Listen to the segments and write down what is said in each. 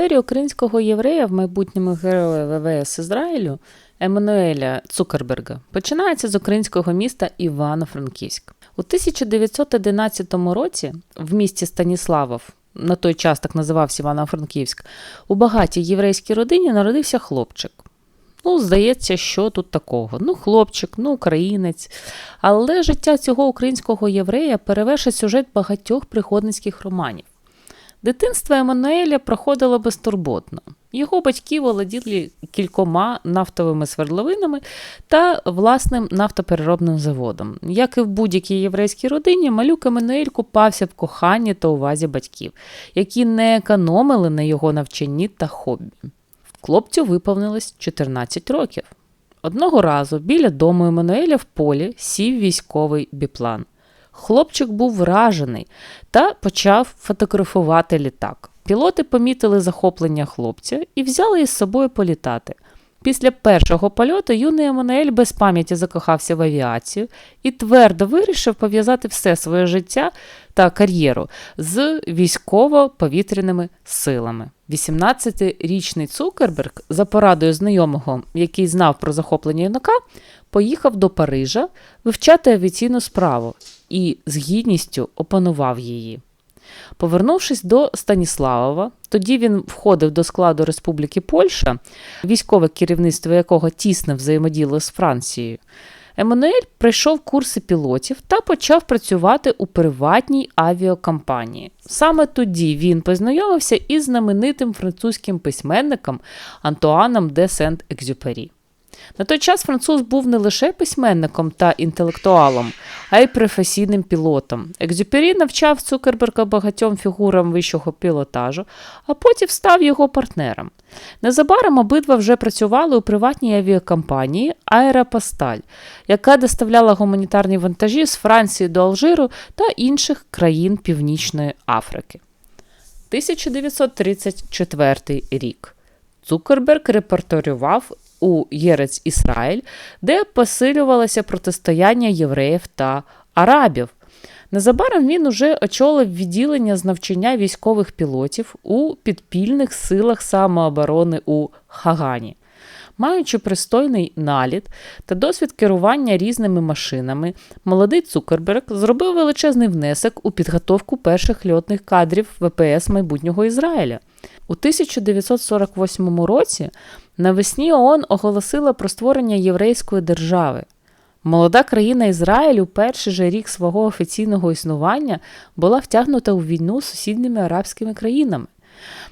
історія українського єврея в майбутньому героя ВВС Ізраїлю Еммануеля Цукерберга починається з українського міста Івано-Франківськ. У 1911 році в місті Станіславов, на той час так називався Івано-Франківськ, у багатій єврейській родині народився хлопчик. Ну, здається, що тут такого? Ну, хлопчик, ну, українець. Але життя цього українського єврея перевершить сюжет багатьох приходницьких романів. Дитинство Еммануеля проходило безтурботно. Його батьки володіли кількома нафтовими свердловинами та власним нафтопереробним заводом. Як і в будь-якій єврейській родині, малюк Еммануель купався в коханні та увазі батьків, які не економили на його навчанні та хобі. Хлопцю виповнилось 14 років. Одного разу біля дому Еммануеля в полі сів військовий біплан. Хлопчик був вражений та почав фотографувати літак. Пілоти помітили захоплення хлопця і взяли із собою політати. Після першого польоту юний Еммануель без пам'яті закохався в авіацію і твердо вирішив пов'язати все своє життя та кар'єру з військово-повітряними силами. 18-річний Цукерберг, за порадою знайомого, який знав про захоплення юнака, поїхав до Парижа вивчати авіаційну справу і з гідністю опанував її. Повернувшись до Станіславова, тоді він входив до складу Республіки Польща, військове керівництво якого тісно взаємоділо з Францією. Еммануель пройшов курси пілотів та почав працювати у приватній авіакомпанії. Саме тоді він познайомився із знаменитим французьким письменником Антуаном де Сент-Екзюпері. На той час француз був не лише письменником та інтелектуалом, а й професійним пілотом. Екзюпері навчав Цукерберга багатьом фігурам вищого пілотажу, а потім став його партнером. Незабаром обидва вже працювали у приватній авіакомпанії Аеропосталь, яка доставляла гуманітарні вантажі з Франції до Алжиру та інших країн Північної Африки. 1934 рік. Цукерберг репорторював у Єрець Ізраїль, де посилювалося протистояння євреїв та арабів. Незабаром він уже очолив відділення з навчання військових пілотів у підпільних силах самооборони у Хагані. Маючи пристойний наліт та досвід керування різними машинами, молодий Цукерберг зробив величезний внесок у підготовку перших льотних кадрів ВПС майбутнього Ізраїля. У 1948 році навесні ООН оголосила про створення єврейської держави. Молода країна Ізраїль у перший же рік свого офіційного існування була втягнута у війну з сусідніми арабськими країнами.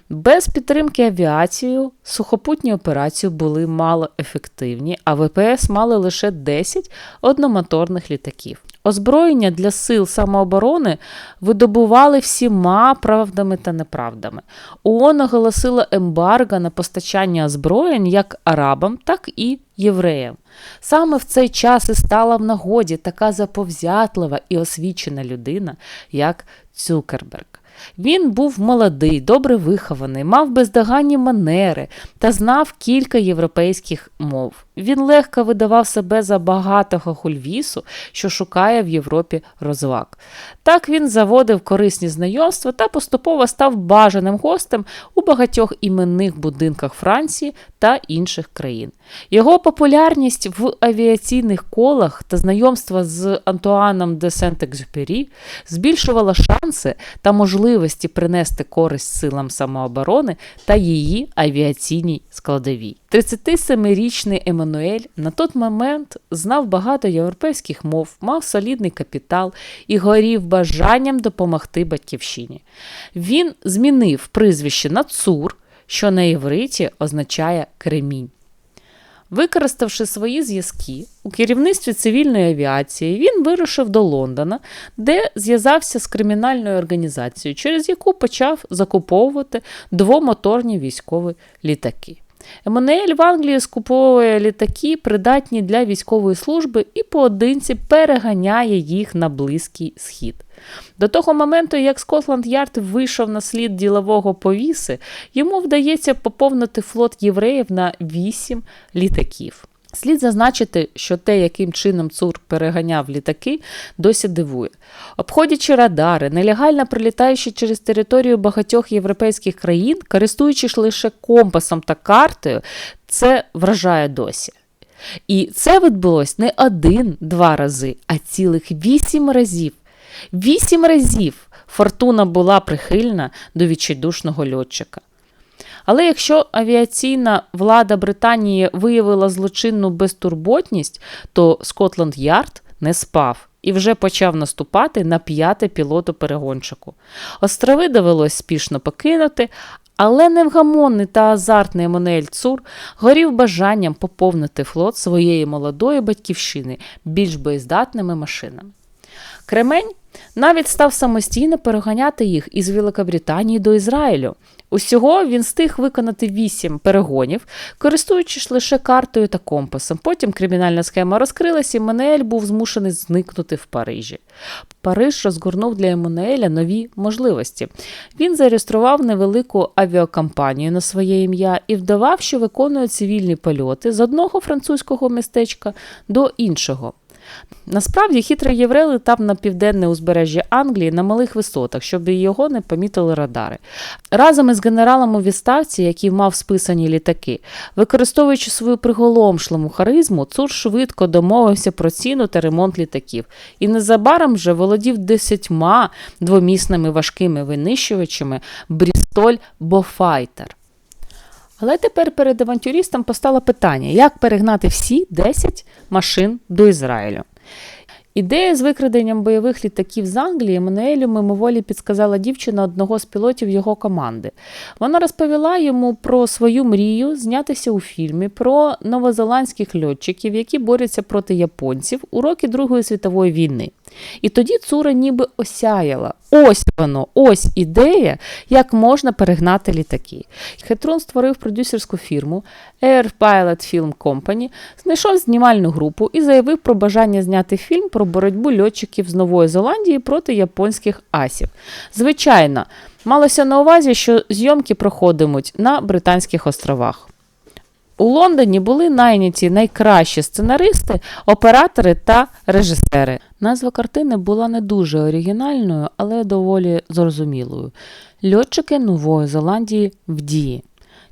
Без підтримки авіацією сухопутні операції були мало ефективні, а ВПС мали лише 10 одномоторних літаків. Озброєння для сил самооборони видобували всіма правдами та неправдами. ООН оголосила ембарго на постачання озброєнь як арабам, так і євреям. Саме в цей час і стала в нагоді така заповзятлива і освічена людина, як Цукерберг. Він був молодий, добре вихований, мав бездоганні манери та знав кілька європейських мов. Він легко видавав себе за багатого хульвісу, що шукає в Європі розваг. Так він заводив корисні знайомства та поступово став бажаним гостем у багатьох іменних будинках Франції та інших країн. Його популярність в авіаційних колах та знайомства з Антуаном де Сент-Екзюпері збільшувала шанси та можливості принести користь силам самооборони та її авіаційній складовій. 37-річний Еммануель на той момент знав багато європейських мов, мав солідний капітал і горів бажанням допомогти батьківщині. Він змінив прізвище на Цур, що на євриті означає кремінь. Використавши свої зв'язки у керівництві цивільної авіації, він вирушив до Лондона, де зв'язався з кримінальною організацією, через яку почав закуповувати двомоторні військові літаки. Еммануель в Англії скуповує літаки, придатні для військової служби, і поодинці переганяє їх на Близький Схід. До того моменту, як Скотланд Ярд вийшов на слід ділового повіси, йому вдається поповнити флот євреїв на 8 літаків. Слід зазначити, що те, яким чином Цур переганяв літаки, досі дивує. Обходячи радари, нелегально прилітаючи через територію багатьох європейських країн, користуючись лише компасом та картою, це вражає досі. І це відбулось не один-два рази, а цілих вісім разів. Вісім разів фортуна була прихильна до відчайдушного льотчика. Але якщо авіаційна влада Британії виявила злочинну безтурботність, то Скотланд Ярд не спав і вже почав наступати на п'яте пілоту перегончику. Острови довелось спішно покинути, але невгамонний та азартний Еммануель Цур горів бажанням поповнити флот своєї молодої батьківщини більш боєздатними машинами. Кремень навіть став самостійно переганяти їх із Великобританії до Ізраїлю. Усього він встиг виконати вісім перегонів, користуючись лише картою та компасом. Потім кримінальна схема розкрилася, і Мануель був змушений зникнути в Парижі. Париж розгорнув для Еммануеля нові можливості. Він зареєстрував невелику авіакомпанію на своє ім'я і вдавав, що виконує цивільні польоти з одного французького містечка до іншого. Насправді хитрий єврей летав на південне узбережжя Англії на малих висотах, щоб його не помітили радари. Разом із генералом у відставці, який мав списані літаки, використовуючи свою приголомшливу харизму, Цур швидко домовився про ціну та ремонт літаків. І незабаром вже володів десятьма двомісними важкими винищувачами Брістоль Бофайтер. Але тепер перед авантюристом постало питання, як перегнати всі 10 машин до Ізраїлю. Ідея з викраденням бойових літаків з Англії Еммануелю мимоволі підсказала дівчина одного з пілотів його команди. Вона розповіла йому про свою мрію знятися у фільмі про новозеландських льотчиків, які борються проти японців у роки Другої світової війни. І тоді Цура ніби осяяла. Ось воно, ось ідея, як можна перегнати літаки. Хетрон створив продюсерську фірму Air Pilot Film Company, знайшов знімальну групу і заявив про бажання зняти фільм про боротьбу льотчиків з Нової Зеландії проти японських асів. Звичайно, малося на увазі, що зйомки проходитимуть на Британських островах. У Лондоні були найняті найкращі сценаристи, оператори та режисери. Назва картини була не дуже оригінальною, але доволі зрозумілою. Льотчики Нової Зеландії в дії.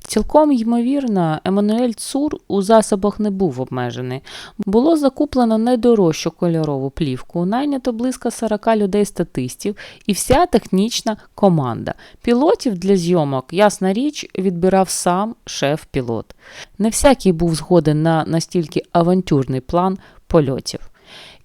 Цілком ймовірно, Еммануель Цур у засобах не був обмежений. Було закуплено найдорожчу кольорову плівку, найнято близько 40 людей-статистів і вся технічна команда. Пілотів для зйомок, ясна річ, відбирав сам шеф-пілот. Не всякий був згоден на настільки авантюрний план польотів.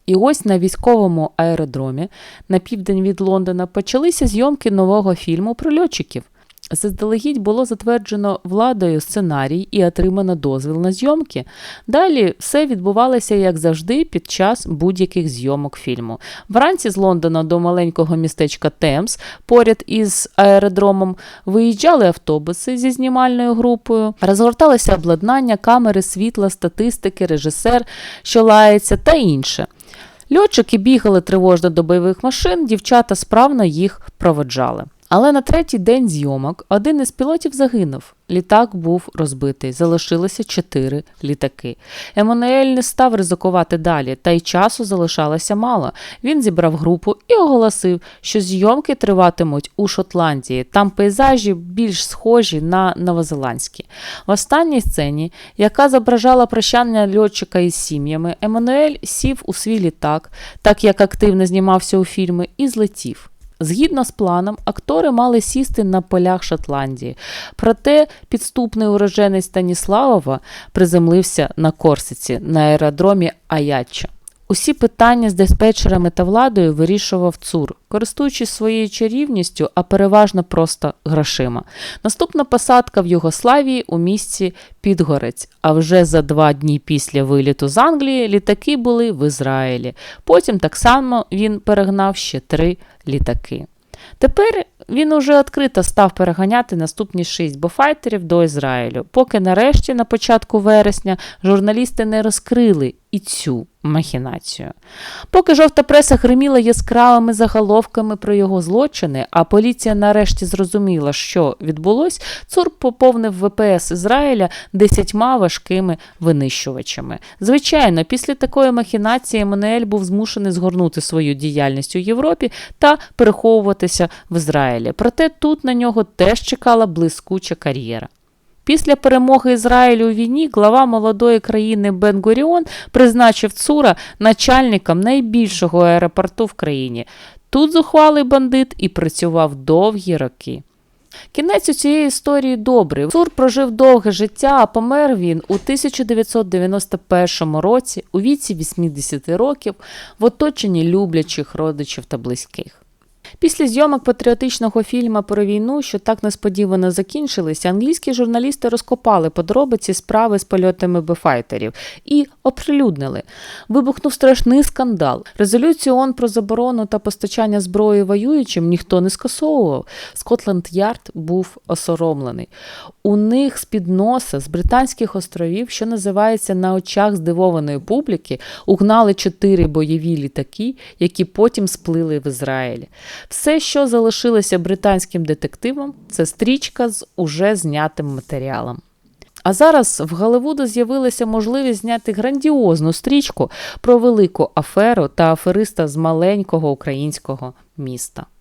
І ось на військовому аеродромі на південь від Лондона почалися зйомки нового фільму про льотчиків. Заздалегідь було затверджено владою сценарій і отримано дозвіл на зйомки. Далі все відбувалося, як завжди, під час будь-яких зйомок фільму. Вранці з Лондона до маленького містечка Темс, поряд із аеродромом, виїжджали автобуси зі знімальною групою, розгорталося обладнання, камери, світла, статистики, режисер, що лається та інше. Льотчики бігали тривожно до бойових машин, дівчата справно їх проводжали. Але на третій день зйомок один із пілотів загинув. Літак був розбитий, залишилося чотири літаки. Еммануель не став ризикувати далі, та й часу залишалося мало. Він зібрав групу і оголосив, що зйомки триватимуть у Шотландії. Там пейзажі більш схожі на новозеландські. В останній сцені, яка зображала прощання льотчика із сім'ями, Еммануель сів у свій літак, так як активно знімався у фільми, і злетів. Згідно з планом, актори мали сісти на полях Шотландії. Проте підступний уроженець Станіславова приземлився на Корсиці на аеродромі Аячча. Усі питання з диспетчерами та владою вирішував Цур, користуючись своєю чарівністю, а переважно просто грошима. Наступна посадка в Югославії у місті Підгорець. А вже за два дні після виліту з Англії літаки були в Ізраїлі. Потім так само він перегнав ще три літаки. Тепер він уже відкрито став переганяти наступні шість бофайтерів до Ізраїлю, поки нарешті, на початку вересня, журналісти не розкрили і цю махінацію. Поки жовта преса гриміла яскравими заголовками про його злочини, а поліція нарешті зрозуміла, що відбулось, ЦУР поповнив ВПС Ізраїля десятьма важкими винищувачами. Звичайно, після такої махінації Еммануель був змушений згорнути свою діяльність у Європі та переховуватися в Ізраїлі. Проте тут на нього теж чекала блискуча кар'єра. Після перемоги Ізраїлю у війні глава молодої країни Бен-Гуріон призначив Цура начальником найбільшого аеропорту в країні. Тут зухвалий бандит і працював довгі роки. Кінець у цієї історії добрий. Цур прожив довге життя, а помер він у 1991 році у віці 80 років в оточенні люблячих родичів та близьких. Після зйомок патріотичного фільму про війну, що так несподівано закінчилися, англійські журналісти розкопали подробиці справи з польотами бефайтерів і оприлюднили. Вибухнув страшний скандал. Резолюцію ООН про заборону та постачання зброї воюючим ніхто не скасовував. Скотланд Ярд був осоромлений. У них з-під носа з Британських островів, що називається на очах здивованої публіки, угнали чотири бойові літаки, які потім сплили в Ізраїль. Все, що залишилося британським детективом, це стрічка з уже знятим матеріалом. А зараз в Голливуду з'явилася можливість зняти грандіозну стрічку про велику аферу та афериста з маленького українського міста.